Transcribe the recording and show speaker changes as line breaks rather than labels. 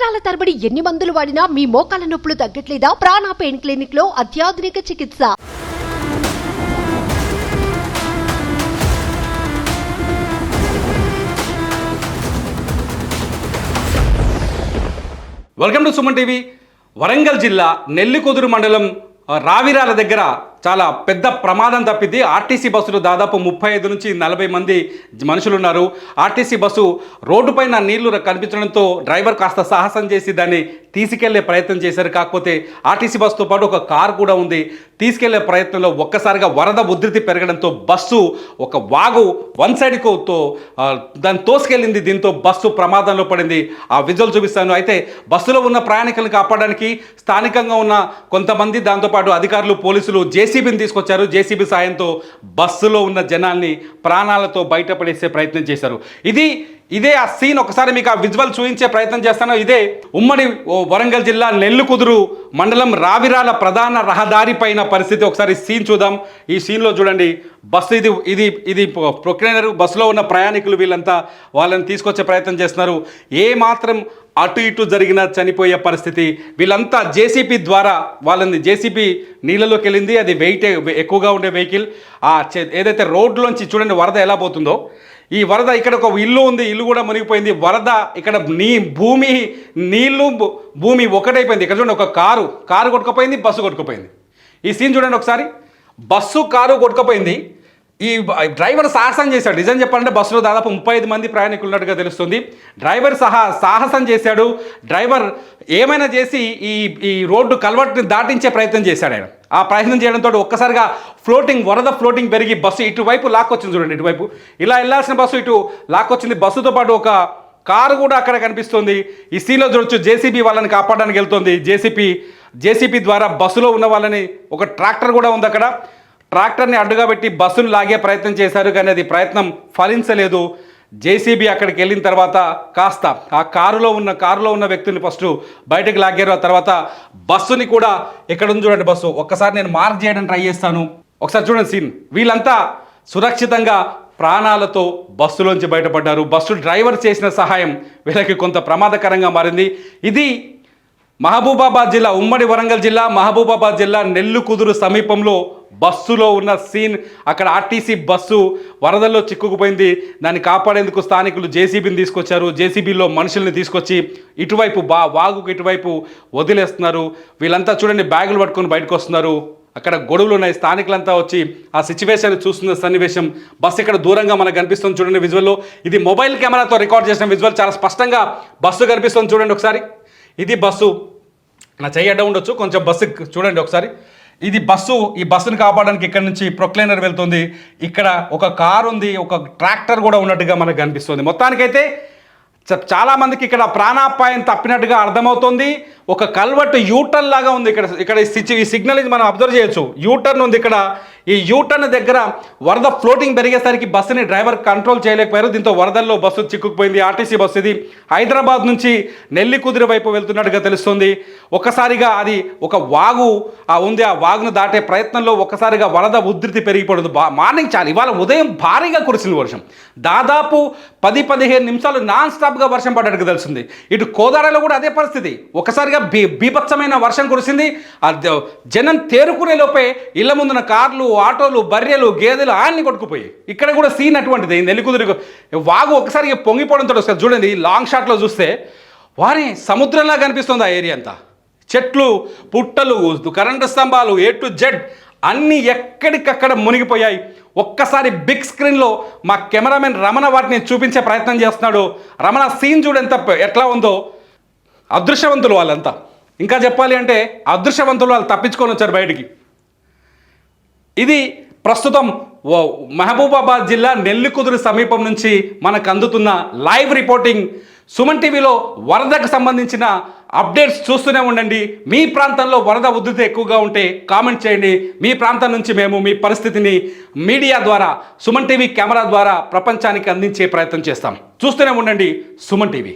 సంవత్సరాల తరబడి ఎన్ని మందులు వాడినా మీ మోకాల నొప్పులు తగ్గట్లేదా? ప్రాణ పెయిన్ క్లినిక్లో అత్యాధునిక చికిత్స.
Welcome to Suman TV. Warangal జిల్లా నెల్లికొదురు మండలం రావిరాల దగ్గర చాలా పెద్ద ప్రమాదం తప్పింది ఆర్టీసీ బస్సులు దాదాపు ముప్పై ఐదు నుంచి నలభై మంది మనుషులు ఉన్నారు ఆర్టీసీ బస్సు రోడ్డుపైన నీళ్ళు కనిపించడంతో డ్రైవర్ కాస్త సాహసం చేసి దాన్ని తీసుకెళ్ళే ప్రయత్నం చేశారు. కాకపోతే ఆర్టీసీ బస్సుతో పాటు ఒక కారు కూడా ఉంది. తీసుకెళ్ళే ప్రయత్నంలో ఒక్కసారిగా వరద ఉధృతి పెరగడంతో బస్సు ఒక వాగు వన్ సైడ్తో దాన్ని తోసుకెళ్ళింది. దీంతో బస్సు ప్రమాదంలో పడింది. ఆ విజువల్ చూపిస్తాను. అయితే బస్సులో ఉన్న ప్రయాణికులను కాపాడడానికి స్థానికంగా ఉన్న కొంతమంది దాంతోపాటు అధికారులు పోలీసులు జేసీబీని తీసుకొచ్చారు. జేసీబీ సాయంతో బస్సులో ఉన్న జనాల్ని ప్రాణాలతో బయటపడేసే ప్రయత్నం చేశారు. ఇది ఇదే ఆ సీన్ ఒకసారి మీకు ఆ విజువల్ చూపించే ప్రయత్నం చేస్తాను. ఇదే ఉమ్మడి వరంగల్ జిల్లా నెల్లుకుదురు మండలం రావిరాల ప్రధాన రహదారి పైన పరిస్థితి. ఒకసారి సీన్ చూద్దాం. ఈ సీన్లో చూడండి. బస్సు ఇది ఇది ఇది ప్రొక్లైనర్ బస్సులో ఉన్న ప్రయాణికులు వీళ్ళంతా వాళ్ళని తీసుకొచ్చే ప్రయత్నం చేస్తున్నారు. ఏ మాత్రం అటు ఇటు జరిగిన చనిపోయే పరిస్థితి వీళ్ళంతా జేసీపీ ద్వారా వాళ్ళని జేసీపీ నీళ్ళలోకి వెళ్ళింది. అది వెయిట్ ఎక్కువగా ఉండే వెహికల్. ఆ చే- ఏదైతే రోడ్లోంచి చూడండి వరద ఎలా పోతుందో ఈ వరద ఇక్కడ ఒక ఇల్లు ఉంది ఇల్లు కూడా మునిగిపోయింది. వరద ఇక్కడ నీ భూమి నీళ్ళు భూమి ఒకటైపోయింది. ఇక్కడ చూడండి ఒక కారు కారు కొట్టుకుపోయింది బస్సు కొట్టుకుపోయింది. ఈ సీన్ చూడండి ఒకసారి. బస్సు కారు కొట్టుకుపోయింది. ఈ డ్రైవర్ సాహసం చేశాడు. నిజం చెప్పాలంటే బస్సులో దాదాపు ముప్పై ఐదు మంది ప్రయాణికులు ఉన్నట్టుగా తెలుస్తుంది. డ్రైవర్ సహా సాహసం చేశాడు. డ్రైవర్ ఏమైనా చేసి ఈ ఈ రోడ్డు కల్వర్ట్ని దాటించే ప్రయత్నం చేశాడు ఆయన. ఆ ప్రయత్నం చేయడంతో ఒక్కసారిగా ఫ్లోటింగ్ వరద ఫ్లోటింగ్ పెరిగి బస్సు ఇటువైపు లాక్కొచ్చింది చూడండి ఇటువైపు. ఇలా వెళ్ళాల్సిన బస్సు ఇటు లాక్కొచ్చింది. బస్సుతో పాటు ఒక కారు కూడా అక్కడ కనిపిస్తుంది. ఈ సీన్లో చూడొచ్చు జేసీబీ వాళ్ళని కాపాడడానికి వెళ్తుంది. జేసీపీ జేసీబీ ద్వారా బస్సులో ఉన్న వాళ్ళని ఒక ట్రాక్టర్ కూడా ఉంది అక్కడ. ట్రాక్టర్ని అడ్డుగా పెట్టి బస్సును లాగే ప్రయత్నం చేశారు కానీ అది ప్రయత్నం ఫలించలేదు. జేసీబీ అక్కడికి వెళ్ళిన తర్వాత కాస్త ఆ కారులో ఉన్న కారులో ఉన్న వ్యక్తిని ఫస్ట్ బయటకు లాగారు. ఆ తర్వాత బస్సుని కూడా ఎక్కడ ఉంది చూడండి బస్సు. ఒక్కసారి నేను మార్క్ చేయడం ట్రై చేస్తాను. ఒకసారి చూడండి సీన్. వీళ్ళంతా సురక్షితంగా ప్రాణాలతో బస్సులోంచి బయటపడ్డారు. బస్సు డ్రైవర్ చేసిన సహాయం వీళ్ళకి కొంత ప్రమాదకరంగా మారింది. ఇది మహబూబాబాద్ జిల్లా ఉమ్మడి వరంగల్ జిల్లా మహబూబాబాద్ జిల్లా నెల్లుకుదురు సమీపంలో బస్సులో ఉన్న సీన్ అక్కడ ఆర్టీసీ బస్సు వరదల్లో చిక్కుకుపోయింది. దాన్ని కాపాడేందుకు స్థానికులు జేసీబీని తీసుకొచ్చారు. జేసీబీలో మనుషుల్ని తీసుకొచ్చి ఇటువైపు బా వాగుకు ఇటువైపు వదిలేస్తున్నారు. వీళ్ళంతా చూడండి బ్యాగులు పట్టుకొని బయటకు వస్తున్నారు. అక్కడ గొడవలు ఉన్నాయి. స్థానికులంతా వచ్చి ఆ సిచ్యువేషన్ చూస్తున్న సన్నివేశం. బస్సు ఇక్కడ దూరంగా మనకు కనిపిస్తుంది చూడండి విజువల్లో. ఇది మొబైల్ కెమెరాతో రికార్డ్ చేసిన విజువల్. చాలా స్పష్టంగా బస్సు కనిపిస్తుంది చూడండి ఒకసారి. ఇది బస్సు. నా చెయ్యి అడ్డ ఉండొచ్చు. కొంచెం బస్సు చూడండి ఒకసారి. ఇది బస్సు ఈ బస్సును కాపాడడానికి ఇక్కడ నుంచి ప్రొక్లైనర్ వెళ్తుంది. ఇక్కడ ఒక కార్ ఉంది ఒక ట్రాక్టర్ కూడా ఉన్నట్టుగా మనకు కనిపిస్తుంది. మొత్తానికైతే చ- ఇక్కడ ప్రాణాపాయం తప్పినట్టుగా అర్థమవుతుంది. ఒక కల్వర్ట్ యూటర్న్ లాగా ఉంది. ఇక్కడ ఇక్కడ ఈ ఈ సిగ్నల్ ఇది మనం అబ్జర్వ్ చేయొచ్చు. యూటర్న్ ఉంది ఇక్కడ. ఈ యూటర్న్ దగ్గర వరద ఫ్లోటింగ్ పెరిగేసరికి బస్సుని డ్రైవర్ కంట్రోల్ చేయలేకపోయారు. దీంతో వరదల్లో బస్సు చిక్కుకుపోయింది. ఆర్టీసీ బస్సు ఇది. హైదరాబాద్ నుంచి నెల్లికుదిరి వైపు వెళ్తున్నట్టుగా తెలుస్తుంది. ఒకసారిగా అది ఒక వాగు ఆ ఉంది ఆ వాగును దాటే ప్రయత్నంలో ఒకసారిగా వరద ఉధృతి పెరిగిపోతుంది బా మార్నింగ్ చాలు. ఇవాళ ఉదయం భారీగా కురిసింది వర్షం. దాదాపు పది పదిహేను నిమిషాలు నాన్ స్టాప్గా వర్షం పడ్డట్టుగా తెలుస్తుంది. ఇటు కోదాడలో కూడా అదే పరిస్థితి. ఒకసారిగా బీ బీభత్సమైన వర్షం కురిసింది. జనం తేరుకునే లోపే ఇళ్ళ ముందున కార్లు ఆటోలు బర్రెలు గేదెలు అన్ని కొట్టుకుపోయాయి. ఇక్కడ కూడా సీన్ అటువంటిది ఈ నెల్లికుదురు వాగు ఒకసారి పొంగిపోవడంతో ఒకసారి చూడండి లాంగ్ షాట్లో చూస్తే వారి సముద్రంలా కనిపిస్తుంది ఆ ఏరియా అంతా. చెట్లు పుట్టలు కరెంటు స్తంభాలు ఏ టు జెడ్ అన్నీ ఎక్కడికక్కడ మునిగిపోయాయి. ఒక్కసారి బిగ్ స్క్రీన్లో మా కెమెరామెన్ రమణ వాటిని చూపించే ప్రయత్నం చేస్తున్నాడు. రమణ సీన్ చూడెంత ఎట్లా ఉందో. అదృశ్యవంతులు వాళ్ళంతా. ఇంకా చెప్పాలి అంటే అదృశ్యవంతులు వాళ్ళు తప్పించుకొని వచ్చారు బయటికి. ఇది ప్రస్తుతం మహబూబాబాద్ జిల్లా నెల్లికుదురు సమీపం నుంచి మనకు అందుతున్న లైవ్ రిపోర్టింగ్. సుమన్ టీవీలో వరదకు సంబంధించిన అప్డేట్స్ చూస్తూనే ఉండండి. మీ ప్రాంతంలో వరద ఉధృతి ఎక్కువగా ఉంటే కామెంట్ చేయండి. మీ ప్రాంతం నుంచి మేము మీ పరిస్థితిని మీడియా ద్వారా సుమన్ టీవీ కెమెరా ద్వారా ప్రపంచానికి అందించే ప్రయత్నం చేస్తాం. చూస్తూనే ఉండండి సుమన్ టీవీ.